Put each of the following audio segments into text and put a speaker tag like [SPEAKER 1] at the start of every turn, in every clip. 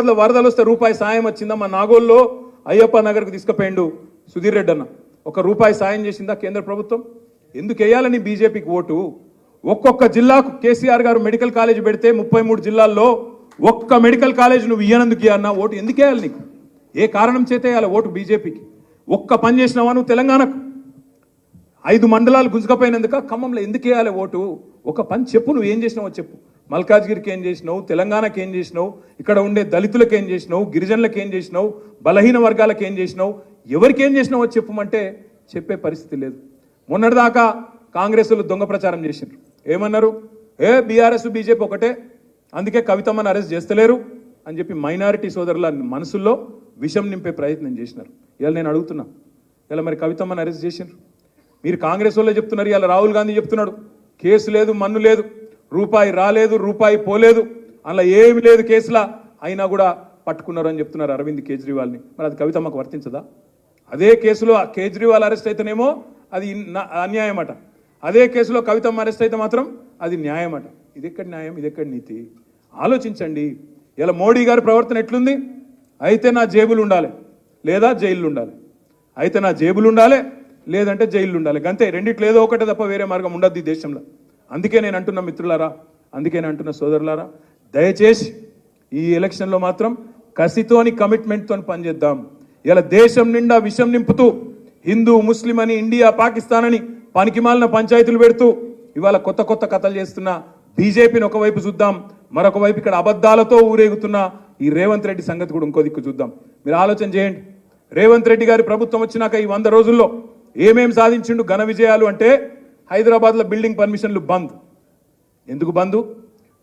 [SPEAKER 1] హైదరాబాద్లో వరదలు వస్తే రూపాయి సాయం వచ్చిందా? మా నాగోల్లో అయ్యప్ప నగర్కి తీసుకుపోయిండు సుధీర్ రెడ్డి అన్న ఒక రూపాయి సాయం చేసిందా కేంద్ర ప్రభుత్వం? ఎందుకు వేయాలని బీజేపీకి ఓటు? ఒక్కొక్క జిల్లాకు కేసీఆర్ గారు మెడికల్ కాలేజ్ పెడితే ముప్పై మూడు జిల్లాల్లో ఒక్క మెడికల్ కాలేజ్ నువ్వు ఇయ్యనందుకు ఇయ్యన్నా ఓటు ఎందుకు వేయాలి నీకు? ఏ కారణం చేత వేయాలి ఓటు బీజేపీకి? ఒక్క పని చేసినావా నువ్వు తెలంగాణకు? ఐదు మండలాలు గుంజుకపోయినందుక ఖమ్మంలో ఎందుకు వేయాలి ఓటు? ఒక పని చెప్పు నువ్వు ఏం చేసినావో చెప్పు. మల్కాజ్గిరికి ఏం చేసినావు? తెలంగాణకి ఏం చేసినావు? ఇక్కడ ఉండే దళితులకు ఏం చేసినావు? గిరిజనులకు ఏం చేసినావు? బలహీన వర్గాలకు ఏం చేసినావు? ఎవరికి ఏం చేసినావో చెప్పమంటే చెప్పే పరిస్థితి లేదు. మొన్నటిదాకా కాంగ్రెస్లు దొంగ ప్రచారం చేసిండ్రు. ఏమన్నారు? ఏ బీఆర్ఎస్ బీజేపీ ఒకటే. అందుకే కవితమ్మని అరెస్ట్ చేస్తలేరు అని చెప్పి మైనారిటీ సోదరుల మనసుల్లో విషం నింపే ప్రయత్నం చేసినారు. ఇలా నేను అడుగుతున్నా ఇలా మరి కవితమ్మని అరెస్ట్ చేసిండ్రు? మీరు కాంగ్రెస్ వాళ్ళే చెప్తున్నారు ఇలా రాహుల్ గాంధీ చెప్తున్నాడు. కేసు లేదు మన్ను లేదు. రూపాయి రాలేదు రూపాయి పోలేదు అలా ఏమి లేదు కేసులా అయినా కూడా పట్టుకున్నారు అని చెప్తున్నారు అరవింద్ కేజ్రీవాల్ని. మరి అది కవితమ్మకు వర్తించదా? అదే కేసులో కేజ్రీవాల్ అరెస్ట్ అయితేనేమో అది అన్యాయం అట అదే కేసులో కవితమ్మ అరెస్ట్ అయితే మాత్రం అది న్యాయం అట ఇది ఎక్కడ న్యాయం? ఇది ఎక్కడ నీతి? ఆలోచించండి. ఇలా మోడీ గారి ప్రవర్తన ఎట్లుంది? అయితే నా జేబులు ఉండాలి. లేదా జైలు ఉండాలి. అయితే నా జేబులు ఉండాలి లేదంటే జైలు ఉండాలి. అంతే రెండిట్లో ఏదో ఒకటే తప్ప వేరే మార్గం ఉండద్దు ఈ దేశంలో. అందుకే నేను అంటున్న మిత్రులారా అందుకే నేను అంటున్న సోదరులారా దయచేసి ఈ ఎలక్షన్లో మాత్రం కసితోని కమిట్మెంట్తో పనిచేద్దాం. ఇలా దేశం నిండా విషం నింపుతూ హిందూ ముస్లిం అని ఇండియా పాకిస్తాన్ అని పనికిమాలిన పంచాయతీలు పెడుతూ ఇవాళ కొత్త కొత్త కథలు చేస్తున్న బీజేపీని ఒకవైపు చూద్దాం మరొక వైపు ఇక్కడ అబద్ధాలతో ఊరేగుతున్న ఈ రేవంత్ రెడ్డి సంగతి కూడా ఇంకో దిక్కు చూద్దాం. మీరు ఆలోచన చేయండి. రేవంత్ రెడ్డి గారి ప్రభుత్వం వచ్చినాక ఈ వంద రోజుల్లో ఏమేం సాధించిండు ఘన విజయాలు అంటే హైదరాబాద్లో బిల్డింగ్ పర్మిషన్లు బంద్. ఎందుకు బంద్?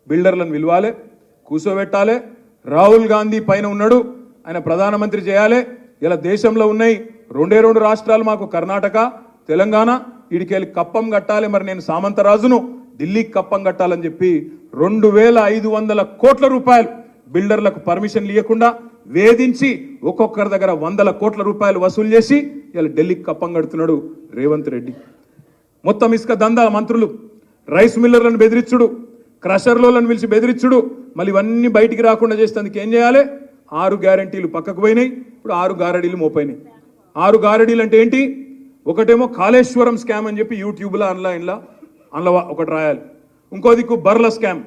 [SPEAKER 1] బిల్డర్లను విలువాలే కూర్చోబెట్టాలి రాహుల్ గాంధీ పైన ఉన్నాడు ఆయన ప్రధానమంత్రి చేయాలి ఇలా దేశంలో ఉన్నాయి రెండే రెండు రాష్ట్రాలు మాకు కర్ణాటక తెలంగాణ వీడికెళ్ళి కప్పం కట్టాలి మరి నేను సామంతరాజును ఢిల్లీకి కప్పం కట్టాలని చెప్పి రెండు వేల ఐదు వందల కోట్ల రూపాయలు బిల్డర్లకు పర్మిషన్ ఇవ్వకుండా వేధించి ఒక్కొక్కరి దగ్గర వందల కోట్ల రూపాయలు వసూలు చేసి ఇలా ఢిల్లీకి కప్పం కడుతున్నాడు రేవంత్ రెడ్డి. మొత్తం ఇసుక దందా మంత్రులు రైస్ మిల్లర్లను బెదిరించుడు క్రషర్లను పిలిచి బెదిరించుడు మళ్ళీ ఇవన్నీ బయటికి రాకుండా చేసేందుకు ఏం చేయాలి? ఆరు గ్యారంటీలు పక్కకు పోయినాయి. ఇప్పుడు ఆరు గారడీలు మోపోయినాయి ఆరు గారడీలు అంటే ఏంటి? ఒకటేమో కాళేశ్వరం స్కామ్ అని చెప్పి యూట్యూబ్లో ఆన్లైన్లో అందులో ఒకటి రాయాలి. ఇంకో దిక్కు బర్ల స్కామ్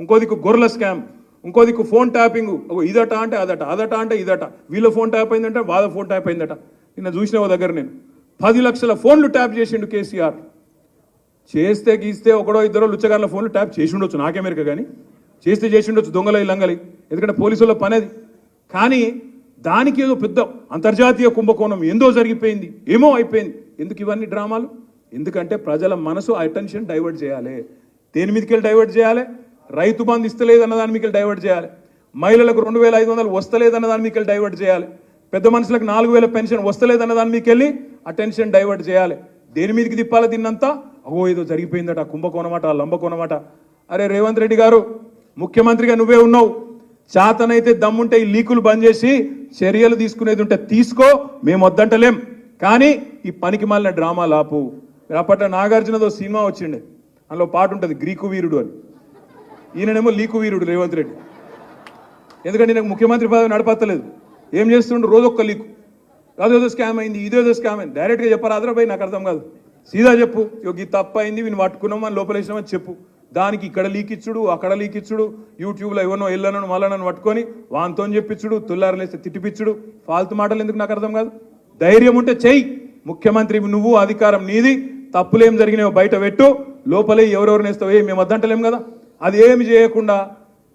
[SPEAKER 1] ఇంకో దిక్కు గొర్రెల స్కామ్ ఇంకో దిక్కు ఫోన్ ట్యాపింగ్. ఇదట అంటే అదట అదట అంటే ఇదట. వీళ్ళ ఫోన్ ట్యాప్ అయిందంటే వాళ్ళ ఫోన్ ట్యాప్ అయిందట. నిన్న చూసిన దగ్గర నేను. పది లక్షల ఫోన్లు ట్యాప్ చేసిండు కేసీఆర్. చేస్తే గీస్తే ఒకడో ఇద్దరో లుచ్చగారుల ఫోన్లు ట్యాప్ చేసి ఉండొచ్చు నాకేమెరక కానీ చేస్తే చేసి ఉండొచ్చు దొంగల లంగలి ఎందుకంటే పోలీసుల పని అది కానీ దానికి ఏదో పెద్ద అంతర్జాతీయ కుంభకోణం ఏందో జరిగిపోయింది. ఏమో అయిపోయింది. ఎందుకు ఇవన్నీ డ్రామాలు? ఎందుకంటే ప్రజల మనసు అటెన్షన్ డైవర్ట్ చేయాలి. దేని మీదకి డైవర్ట్ చేయాలి? రైతు బంధు ఇస్తలేదన్న దాని మీకు డైవర్ట్ చేయాలి. మహిళలకు రెండు వేల ఐదు వందలు వస్తలేదన్న దాని మీకు డైవర్ట్ చేయాలి. పెద్ద మనుషులకు నాలుగు వేల పెన్షన్ వస్తలేదన్న దాని మీకు వెళ్ళి అటెన్షన్ డైవర్ట్ చేయాలి. దేని మీదకి తిప్పాలి తిన్నంతా అగో ఏదో జరిగిపోయిందట కుంభకోణమాట లంబకోణమాట. అరే రేవంత్ రెడ్డి గారు ముఖ్యమంత్రిగా నువ్వే ఉన్నావు. చేతనైతే దమ్ముంటే ఈ లీకులు బంద్ చేసి చర్యలు తీసుకునేది ఉంటే తీసుకో మేము వద్దంటలేం. కానీ ఈ పనికి మాలిన డ్రామా లాపు. అప్పట్లో నాగార్జునదో సినిమా వచ్చిండే. అందులో పాట ఉంటుంది గ్రీకు వీరుడు అని. ఈయననేమో లీకు వీరుడు రేవంత్ రెడ్డి. ఎందుకంటే నాకు ముఖ్యమంత్రి పదవి నడపత్తలేదు. ఏం చేస్తుండే? రోజు ఒక్క లీకు. అదేదో స్కామ్ అయింది ఇదేదో స్కామ్ అయింది. డైరెక్ట్గా చెప్పారు అదరపోయి నాకు అర్థం కాదు. సీదా చెప్పు. ఇది తప్పు అయింది వీని పట్టుకున్నాం అని లోపలేసినామని చెప్పు. దానికి ఇక్కడ లీక్ ఇచ్చుడు అక్కడ లీక్ ఇచ్చుడు యూట్యూబ్లో ఎవనో ఎల్లనను మళ్ళనను పట్టుకొని వాంతో చెప్పించుడు తుల్లారలేస్తే తిట్టిపిచ్చుడు. ఫాల్తు మాటలు ఎందుకు నాకు అర్థం కాదు? ధైర్యం ఉంటే చెయ్యి. ముఖ్యమంత్రి నువ్వు అధికారం నీది. తప్పులేం జరిగినాయో బయట పెట్టు. లోపలే ఎవరెవరు నేస్తావు మేము వద్దంటలేం కదా? అది ఏమి చేయకుండా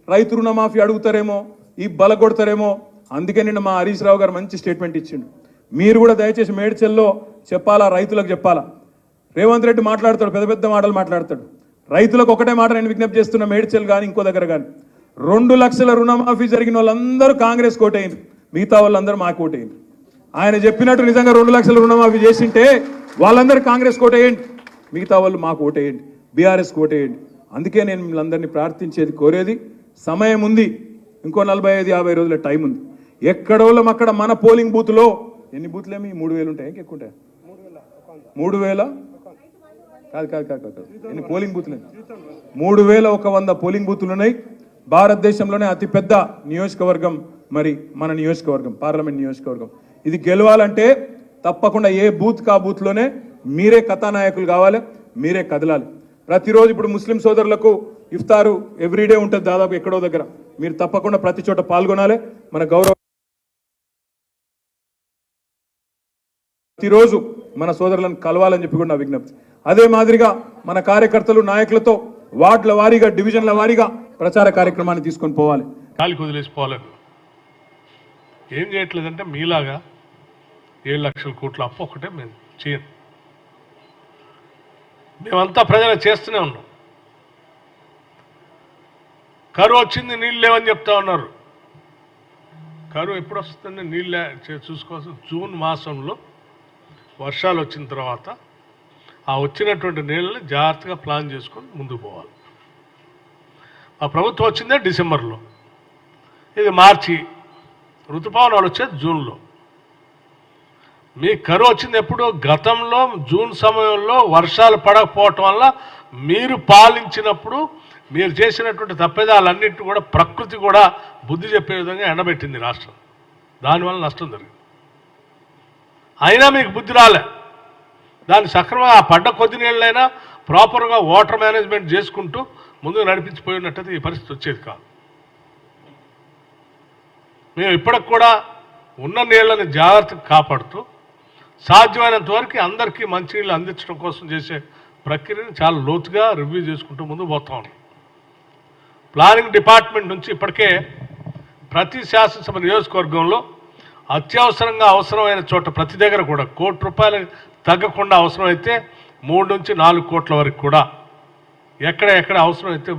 [SPEAKER 1] రైతు రుణమాఫీ అడుగుతారేమో ఈ బల కొడతారేమో అందుకే నిన్న మా హరీష్ రావు గారు మంచి స్టేట్మెంట్ ఇచ్చిండు. మీరు కూడా దయచేసి మేడ్చల్లో చెప్పాలా రైతులకు చెప్పాలా? రేవంత్ రెడ్డి మాట్లాడతాడు పెద్ద పెద్ద మాటలు మాట్లాడతాడు. రైతులకు ఒకటే మాట నేను విజ్ఞప్తి చేస్తున్న మేడ్చల్ కానీ ఇంకో దగ్గర కానీ రెండు లక్షల రుణమాఫీ జరిగిన వాళ్ళందరూ కాంగ్రెస్ కోటైంది మిగతా వాళ్ళందరూ మా కోటైంది ఆయన చెప్పినట్టు నిజంగా రెండు లక్షల రుణమాఫీ చేసింటే వాళ్ళందరూ కాంగ్రెస్ కోటేయండి మిగతా వాళ్ళు మాకు ఓటేయండి బీఆర్ఎస్ ఓటేయండి అందుకే నేను మిమ్మల్ని ప్రార్థించేది కోరేది సమయం ఉంది. ఇంకో నలభై ఐదు యాభై రోజుల టైం ఉంది. ఎక్కడోళ్ళం అక్కడ మన పోలింగ్ బూత్లో ఎన్ని బూత్లేమి మూడు వేలు ఉంటాయి? ఇంకెక్కువ ఉంటాయి? మూడు వేల కాదు కాదు కాదు కాదు కాదు. ఎన్ని పోలింగ్ బూత్లు మూడు వేల ఒక వంద పోలింగ్ బూత్లు ఉన్నాయి. భారతదేశంలోనే అతిపెద్ద నియోజకవర్గం మరి మన నియోజకవర్గం పార్లమెంట్ నియోజకవర్గం. ఇది గెలవాలంటే తప్పకుండా ఏ బూత్ కా బూత్లోనే మీరే కథానాయకులు కావాలి మీరే కదలాలి. ప్రతిరోజు ఇప్పుడు ముస్లిం సోదరులకు ఇఫ్తారు ఎవ్రీడే ఉంటుంది దాదాపు ఎక్కడో దగ్గర. మీరు తప్పకుండా ప్రతి చోట పాల్గొనాలి. మన గౌరవ ప్రతిరోజు మన సోదరులను కలవాలని చెప్పి కూడా నా విజ్ఞప్తి. అదే మాదిరిగా మన కార్యకర్తలు నాయకులతో వార్డుల వారీగా డివిజన్ల వారీగా ప్రచార కార్యక్రమాన్ని తీసుకొని పోవాలి.
[SPEAKER 2] గాలికి వదిలేసిపోవాలని ఏం చేయట్లేదంటే మీలాగా ఏడు లక్షల కోట్ల అప్పు ఒకటే మేము చేయను. మేమంతా ప్రజలు చేస్తూనే ఉన్నాం. కరువు వచ్చింది నీళ్ళు లేవని చెప్తా ఉన్నారు. కరువు ఎప్పుడు వస్తుందంటే నీళ్ళు లే- చూసుకోవాల్సిన జూన్ మాసంలో వర్షాలు వచ్చిన తర్వాత ఆ వచ్చినటువంటి నీళ్ళని జాగ్రత్తగా ప్లాన్ చేసుకొని ముందుకు పోవాలి. ఆ ప్రభుత్వం వచ్చిందే డిసెంబర్లో. ఇది మార్చి ఋతుపవనాలు వచ్చేది జూన్లో. మీ కరువు వచ్చింది ఎప్పుడు? గతంలో జూన్ సమయంలో వర్షాలు పడకపోవటం వల్ల మీరు పాలించినప్పుడు మీరు చేసినటువంటి తప్పిదాలన్నింటి కూడా ప్రకృతి కూడా బుద్ధి చెప్పే విధంగా ఎండబెట్టింది రాష్ట్రం. దానివల్ల నష్టం జరిగింది. అయినా మీకు బుద్ధి రాలే. దాన్ని సక్రమంగా ఆ పడ్డ కొద్ది నీళ్ళైనా ప్రాపర్గా వాటర్ మేనేజ్మెంట్ చేసుకుంటూ ముందుకు నడిపించిపోయినట్టయితే ఈ పరిస్థితి వచ్చేది కాదు. మేము ఇప్పటికి కూడా ఉన్న నీళ్ళని జాగ్రత్తగా కాపాడుతూ సాధ్యమైనంత వరకు అందరికీ మంచినీళ్ళు అందించడం కోసం చేసే ప్రక్రియను చాలా లోతుగా రివ్యూ చేసుకుంటూ ముందు పోతా ఉన్నాం. ప్లానింగ్ డిపార్ట్మెంట్ నుంచి ఇప్పటికే ప్రతి శాసనసభ నియోజకవర్గంలో అత్యవసరంగా అవసరమైన చోట ప్రతి దగ్గర కూడా కోటి రూపాయలు తగ్గకుండా అవసరమైతే మూడు నుంచి నాలుగు కోట్ల వరకు కూడా ఎక్కడ ఎక్కడ అవసరమైతే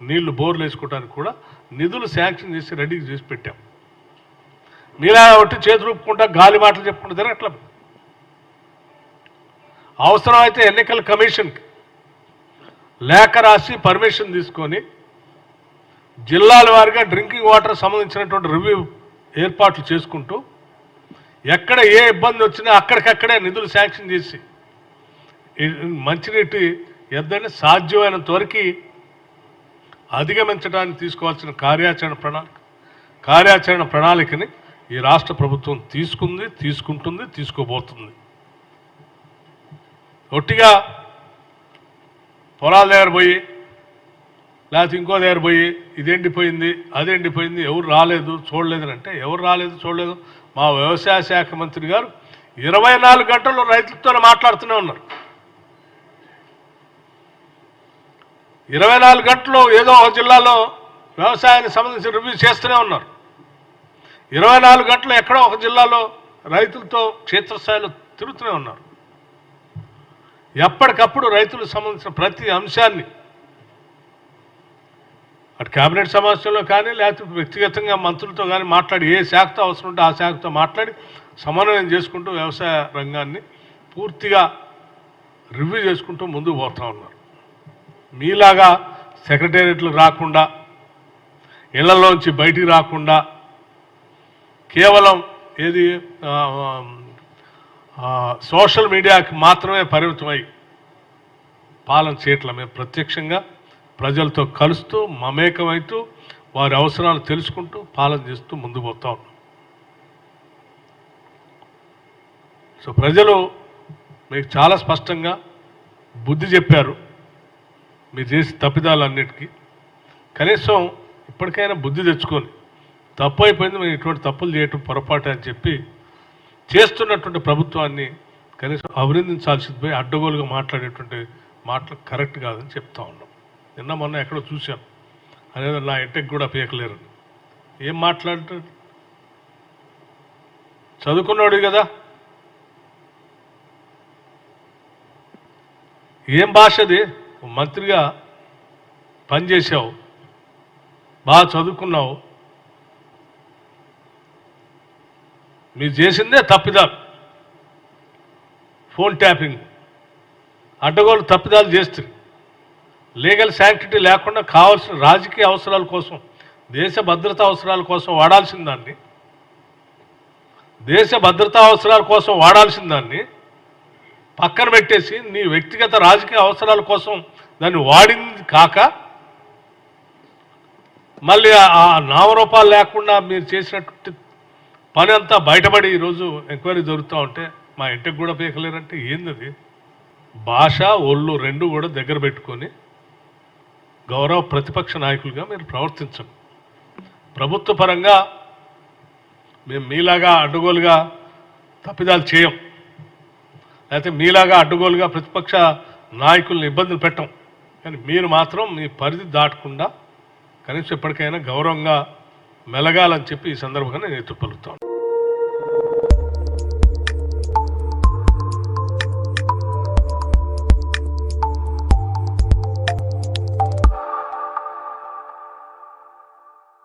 [SPEAKER 2] నీళ్ళు బోర్లు వేసుకోవడానికి కూడా నిధులు శాంక్షన్ చేసి రెడీ చేసి పెట్టాం. మీలా ఒకటి చేతులు ఊపుకుంటా గాలి మాటలు చెప్పుకుంటూ తిరగట్ల. అవసరమైతే ఎన్నికల కమిషన్కి లేఖ రాసి పర్మిషన్ తీసుకొని జిల్లాల వారిగా డ్రింకింగ్ వాటర్ సంబంధించినటువంటి రివ్యూ ఏర్పాట్లు చేసుకుంటూ ఎక్కడ ఏ ఇబ్బంది వచ్చినా అక్కడికక్కడే నిధులు శాంక్షన్ చేసి మంచినీటి ఎద్దని సాధ్యమైనంత వరకు అధిగమించడానికి తీసుకోవాల్సిన కార్యాచరణ ప్రణాళిక కార్యాచరణ ప్రణాళికని ఈ రాష్ట్ర ప్రభుత్వం తీసుకుంది తీసుకుంటుంది తీసుకోబోతుంది. ఒట్టిగా పొలాల దగ్గర పోయి లేకపోతే ఇంకో దగ్గర పోయి ఇది ఎండిపోయింది అది ఎండిపోయింది ఎవరు రాలేదు చూడలేదు అంటే ఎవరు రాలేదు చూడలేదు మా వ్యవసాయ శాఖ మంత్రి గారు ఇరవై నాలుగు గంటలు రైతులతో మాట్లాడుతూనే ఉన్నారు. ఇరవై నాలుగు గంటలు ఏదో ఒక జిల్లాలో వ్యవసాయానికి సంబంధించి రివ్యూ చేస్తూనే ఉన్నారు. ఇరవై నాలుగు గంటలు ఎక్కడో ఒక జిల్లాలో రైతులతో క్షేత్రస్థాయిలో తిరుగుతూనే ఉన్నారు. ఎప్పటికప్పుడు రైతులకు సంబంధించిన ప్రతి అంశాన్ని అటు కేబినెట్ సమావేశంలో కానీ లేకపోతే వ్యక్తిగతంగా మంత్రులతో కానీ మాట్లాడి ఏ శాఖతో అవసరం ఉంటే ఆ శాఖతో మాట్లాడి సమన్వయం చేసుకుంటూ వ్యవసాయ రంగాన్ని పూర్తిగా రివ్యూ చేసుకుంటూ ముందుకు పోతా ఉన్నారు. మీలాగా సెక్రటేరియట్లు రాకుండా ఇళ్ళలోంచి బయటికి రాకుండా కేవలం ఏది సోషల్ మీడియాకి మాత్రమే పరిమితమై పాలన చేయట్లమే మేము ప్రత్యక్షంగా ప్రజలతో కలుస్తూ మమేకమవుతూ వారి అవసరాలు తెలుసుకుంటూ పాలన చేస్తూ ముందు పోతా ఉన్నాం. సో ప్రజలు మీకు చాలా స్పష్టంగా బుద్ధి చెప్పారు మీరు చేసే తప్పిదాలన్నిటికీ. కనీసం ఇప్పటికైనా బుద్ధి తెచ్చుకొని తప్పు అయిపోయింది మేము ఇటువంటి తప్పులు చేయటం పొరపాటు అని చెప్పి చేస్తున్నటువంటి ప్రభుత్వాన్ని కనీసం అభినందించాల్సింది పోయి అడ్డగోలుగా మాట్లాడేటువంటి మాటలు కరెక్ట్ కాదని చెప్తా ఉన్నాం. నిన్న మొన్న ఎక్కడో చూశాను అనేది నా ఇంటికి కూడా పీకలేరు ఏం మాట్లాడతాడు చదువుకున్నాడు కదా. ఏం భాషది మంత్రిగా పనిచేసావు బాగా చదువుకున్నావు. మీరు చేసిందే తప్పిదాలు. Phone tapping. అడ్డగోలు తప్పిదాలు చేస్తుంది లీగల్ శాంక్టిటీ లేకుండా కావాల్సిన రాజకీయ అవసరాల కోసం దేశ భద్రతా అవసరాల కోసం వాడాల్సిన దాన్ని దేశ భద్రతా అవసరాల కోసం వాడాల్సిన దాన్ని పక్కన పెట్టేసి నీ వ్యక్తిగత రాజకీయ అవసరాల కోసం దాన్ని వాడింది కాక మళ్ళీ ఆ- నామరూపాలు లేకుండా మీరు చేసినటువంటి పని అంతా బయటపడి ఈరోజు ఎంక్వైరీ జరుగుతూ ఉంటే మా ఇంటికి కూడా పీకలేరంటే ఏంది భాష ఒళ్ళు రెండు కూడా దగ్గర పెట్టుకొని గౌరవ ప్రతిపక్ష నాయకులుగా మీరు ప్రవర్తించండి. ప్రభుత్వ పరంగా మేము మీలాగా అడ్డగోలుగా తప్పిదాలు చేయం. లేకపోతే మీలాగా అడ్డగోలుగా ప్రతిపక్ష నాయకుల్ని ఇబ్బందులు పెట్టం. కానీ మీరు మాత్రం మీ పరిధి దాటకుండా కనీసం ఎప్పటికైనా గౌరవంగా మెలగాలని చెప్పి ఈ సందర్భంగా నేను ఎత్తుపలుగుతాను